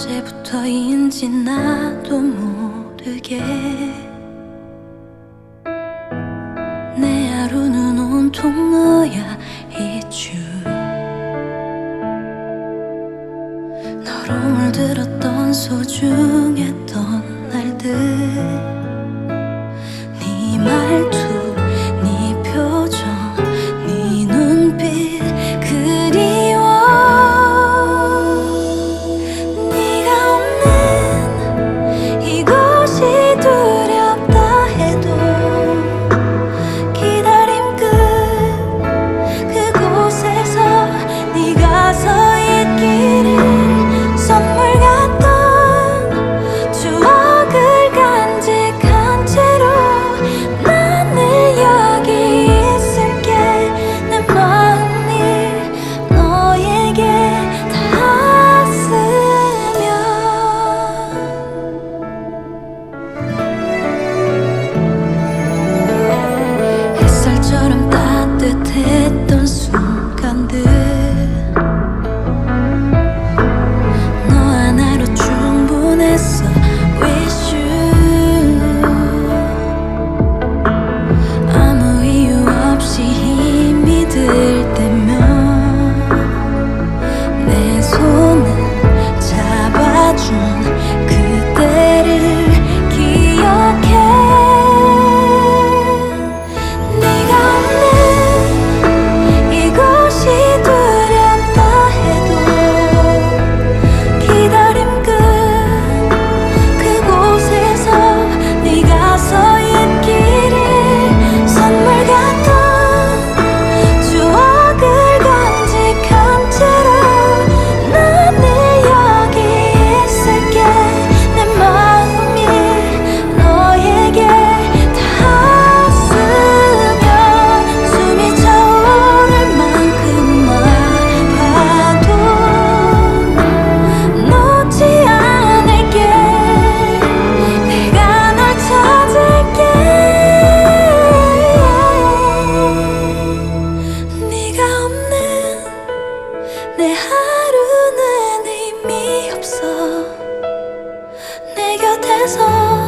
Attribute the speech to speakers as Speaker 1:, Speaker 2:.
Speaker 1: 언제부터인지 나도 모르게. 내 하루는 온통 너야 이주. 너로 물들었던 소중했던 날들. 네말 내 하루는 의미 없어. 내 곁에서